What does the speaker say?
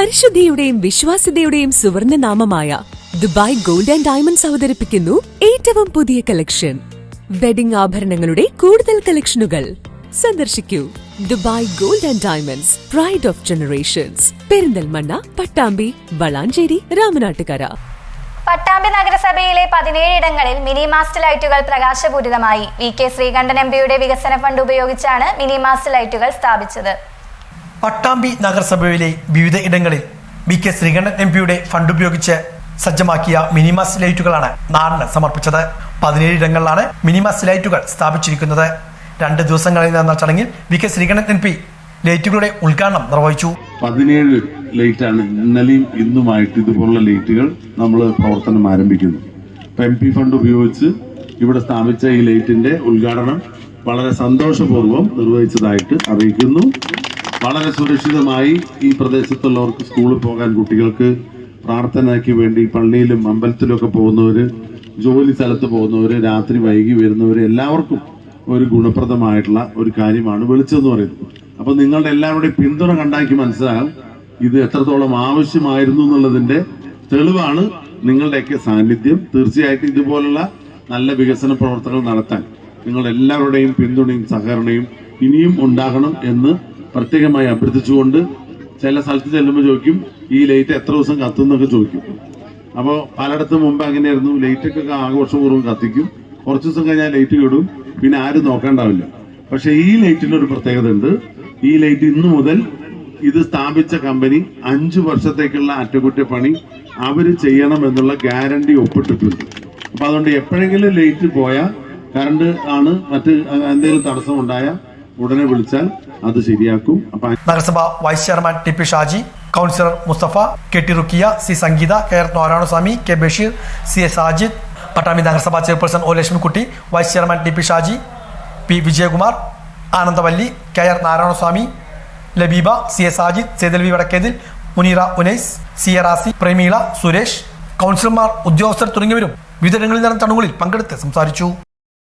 പരിശുദ്ധിയുടെയും വിശ്വാസ്യതയുടെയും സുവർണ നാമമായ ദുബായ് ഗോൾഡ് ആൻഡ് ഡയമണ്ട്സ് അവതരിപ്പിക്കുന്നു ഏറ്റവും പുതിയ കളക്ഷൻ വെഡിംഗ് ആഭരണങ്ങളുടെ കൂടുതൽ കളക്ഷനുകൾ സന്ദർശിക്കൂ. Dubai gold and diamonds pride of generations Perinthalmanna Pattambi Valanchery Ramanattukara. Pattambi നഗരസഭയിലെ പതിനേഴ് ഇടങ്ങളിൽ മിനി മാസ്റ്റ് ലൈറ്റുകൾ പ്രകാശപൂരിതമായി. വി കെ ശ്രീകണ്ഠൻ എം പിയുടെ വികസന ഫണ്ട് ഉപയോഗിച്ചാണ് മിനി മാസ്റ്റ് ലൈറ്റുകൾ സ്ഥാപിച്ചത്. പട്ടാമ്പി നഗരസഭയിലെ വിവിധ ഇടങ്ങളിൽ ബി കെ ശ്രീകണ്ഠൻ എം പിയുടെ ഫണ്ട് ഉപയോഗിച്ച് സജ്ജമാക്കിയ മിനിമാസ് ലൈറ്റുകളാണ് നാടിന് സമർപ്പിച്ചത്. പതിനേഴ് ഇടങ്ങളിലാണ് മിനിമാസ് ലൈറ്റുകൾ സ്ഥാപിച്ചിരിക്കുന്നത്. രണ്ട് ദിവസങ്ങളിൽ നടന്ന ചടങ്ങിൽ V K Sreekandan M P ലൈറ്റുകളുടെ ഉദ്ഘാടനം നിർവഹിച്ചു. പതിനേഴ് ലൈറ്റാണ് ഇന്നലെയും ഇന്നുമായിട്ട് ഇതുപോലുള്ള ലൈറ്റുകൾ നമ്മൾ പ്രവർത്തനം ആരംഭിക്കുന്നു. എം പി ഫണ്ട് ഉപയോഗിച്ച് ഇവിടെ സ്ഥാപിച്ച ഈ ലൈറ്റിന്റെ ഉദ്ഘാടനം വളരെ സന്തോഷപൂർവം നിർവഹിച്ചതായിട്ട് അറിയിക്കുന്നു. വളരെ സുരക്ഷിതമായി ഈ പ്രദേശത്തുള്ളവർക്ക് സ്കൂളിൽ പോകാൻ കുട്ടികൾക്ക് പ്രാർത്ഥനയ്ക്ക് വേണ്ടി പള്ളിയിലും അമ്പലത്തിലൊക്കെ പോകുന്നവർ ജോലി സ്ഥലത്ത് പോകുന്നവർ രാത്രി വൈകി വരുന്നവർ എല്ലാവർക്കും ഒരു ഗുണപ്രദമായിട്ടുള്ള ഒരു കാര്യമാണ് വെളിച്ചം എന്ന് പറയുന്നത്. അപ്പോൾ നിങ്ങളുടെ എല്ലാവരുടെയും പിന്തുണ കണ്ടാക്കി മനസ്സിലാകും ഇത് എത്രത്തോളം ആവശ്യമായിരുന്നു എന്നുള്ളതിന്റെ തെളിവാണ് നിങ്ങളുടെയൊക്കെ സാന്നിധ്യം. തീർച്ചയായിട്ടും ഇതുപോലുള്ള നല്ല വികസന പ്രവർത്തനങ്ങൾ നടത്താൻ നിങ്ങളെല്ലാവരുടെയും പിന്തുണയും സഹകരണയും ഇനിയും ഉണ്ടാകണം എന്ന് പ്രത്യേകമായി അഭ്യർത്ഥിച്ചുകൊണ്ട് ചില സ്ഥലത്ത് ചെല്ലുമ്പോൾ ചോദിക്കും ഈ ലൈറ്റ് എത്ര ദിവസം കത്തും? എന്നൊക്കെ ചോദിക്കും. അപ്പോൾ പലയിടത്തും മുമ്പ് അങ്ങനെയായിരുന്നു. ലൈറ്റൊക്കെ ആഘോഷപൂർവം കത്തിക്കും. കുറച്ച് ദിവസം കഴിഞ്ഞാൽ ലൈറ്റ് കിടും പിന്നെ ആരും നോക്കേണ്ടാവില്ല. പക്ഷെ ഈ ലൈറ്റിന്റെ ഒരു പ്രത്യേകത ഉണ്ട്. ഈ ലൈറ്റ് ഇന്നു മുതൽ ഇത് സ്ഥാപിച്ച കമ്പനി അഞ്ചു വർഷത്തേക്കുള്ള അറ്റകുറ്റപ്പണി അവർ ചെയ്യണം എന്നുള്ള ഗ്യാരണ്ടി ഒപ്പിട്ടിട്ടുണ്ട്. അപ്പൊ അതുകൊണ്ട് എപ്പോഴെങ്കിലും ലൈറ്റ് പോയാൽ കറണ്ട് ആണ് മറ്റ് എന്തെങ്കിലും തടസ്സം ഉണ്ടായാൽ ഉടനെ വിളിച്ചാൽ അത് ശരിയാക്കും. നഗരസഭ vice chairman T P Shaji councillor Mustafa K T Rukkiya C Sangeetha K R Narayanaswamy K Basheer C S Sajid Pattambi നഗരസഭാ chairperson O Lakshmikutty vice chairman T P Shaji P Vijayakumar Anandavalli K R Narayanaswamy Labeeba C S Sajid Sethalvi Vadakkethil Muneera Unais C A Rasi Prameela Suresh കൗൺസിലർമാർ ഉദ്യോഗസ്ഥർ തുടങ്ങിയവരും വിവിധ ഇടങ്ങളിൽ നടന്ന ചടങ്ങുകളിൽ പങ്കെടുത്ത് സംസാരിച്ചു.